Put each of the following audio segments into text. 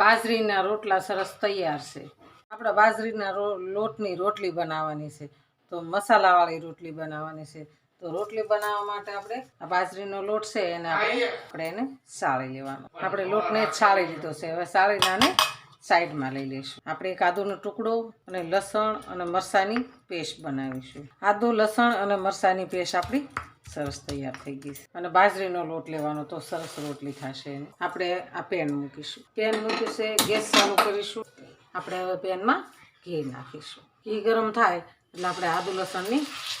બાજરીના રોટલા સરસ તૈયાર છે. આપણે બાજરીના લોટની રોટલી બનાવવાની છે. તો મસાલાવાળી રોટલી બનાવવાની છે. તો રોટલી બનાવવા માટે આપણે આ બાજરીનો લોટ છે એને આપણે આપણે એને સાળી લેવાનો. આપણે લોટને જ સાળી લીધો છે. હવે સાળીને આને સાઈડમાં લઈ લઈશું. આપણે એક આદુનો ટુકડો અને લસણ અને મરસાની પેસ્ટ બનાવીશું. આદુ લસણ અને મરસાની પેસ્ટ આપણી સરસ તૈયાર થઈ ગઈ છે. અને બાજરીનો લોટ લેવાનો તો સરસ રોટલી થશે. આપણે આ પેન મૂકીશું. પેન મૂક્યું ગેસ ચાલુ કરીશું. આપણે હવે પેનમાં ઘી નાખીશું. ઘી ગરમ થાય એટલે આપણે આદુ લસણની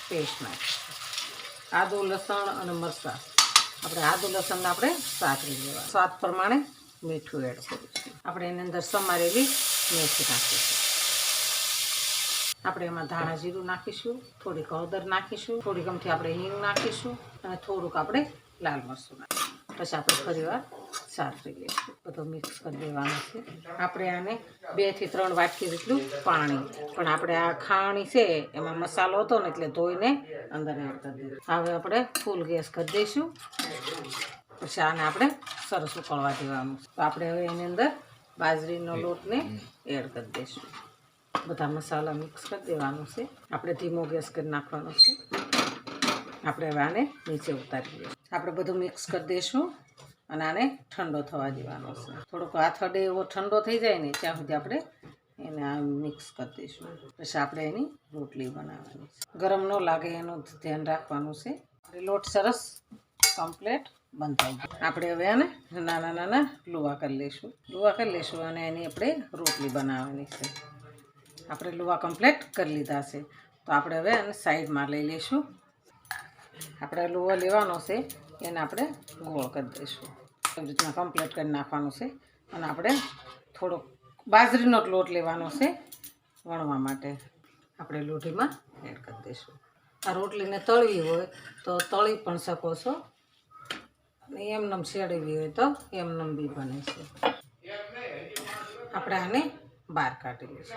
પેસ્ટ નાખીશું. આદુ લસણ અને મરચાં. આપણે આદુ લસણ આપણે સાતરી લેવા સ્વાદ પ્રમાણે મીઠું એડ કરીશું. આપણે એની અંદર સમારેલી મેથી નાખીશું. આપણે એમાં ધાણા જીરું નાખીશું, થોડીક હળદર નાખીશું, થોડીક અમથી આપણે હિંગ નાખીશું અને થોડુંક આપણે લાલ મરચું નાખીશું. પછી આપણે ફરીવાર સાતરી લઈશું. બધું મિક્સ કરી દેવાનું છે. આપણે આને બેથી ત્રણ વાટકી જેટલું પાણી. પણ આપણે આ ખાણી છે, એમાં મસાલો હતો ને એટલે ધોઈને અંદર એડ કરી દઈશું હવે આપણે ફૂલ ગેસ કરી દઈશું. પછી આને આપણે સરસ ઉકળવા દેવાનું તો આપણે હવે એની અંદર બાજરીનો લોટને એડ કરી દઈશું. બધા મસાલા મિક્સ કરી દેવાનું છે. આપણે ધીમો ગેસ કરી નાખવાનો છે. આપણે હવે આને નીચે ઉતારી દઈશું. આપણે બધું મિક્સ કરી દઈશું અને આને ઠંડો થવા દેવાનો છે. થોડોક હાથ અડે એવો ઠંડો થઈ જાય ને ત્યાં સુધી આપણે એને આ મિક્સ કરી દઈશું. પછી આપણે એની રોટલી બનાવવાની છે. ગરમ ન લાગે એનું ધ્યાન રાખવાનું છે. લોટ સરસ કમ્પ્લેટ બંધાઈ ગયો. આપણે હવે આને નાના નાના લુવા કરી લઈશું. લુવા કરી લઈશું અને એની આપણે રોટલી બનાવવાની છે. આપણે લુવા કમ્પ્લીટ કરી લીધા છે. તો આપણે હવે એને સાઈડમાં લઈ લઈશું. આપણે લુવો લેવાનો છે, એને આપણે ગોળ કરી દઈશું. એવી રીતના કમ્પ્લીટ કરી નાખવાનું છે અને આપણે થોડોક બાજરીનો લોટ લેવાનો છે વણવા માટે. આપણે લોઢીમાં એડ કરી દઈશું. આ રોટલીને તળવી હોય તો તળી પણ શકો છો. અને એમનેમ શેડવી હોય તો એમનેમ બી બને છે. આપણે આને બહાર કાઢી લઈશું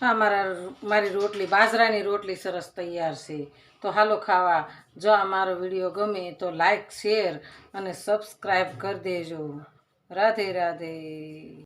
હા, મારા મારી રોટલી, બાજરાની રોટલી સરસ તૈયાર છે. તો હાલો ખાવા. જો આ મારો વીડિયો ગમે તો લાઈક, શેર અને સબસ્ક્રાઈબ કરી દેજો. રાધે રાધે.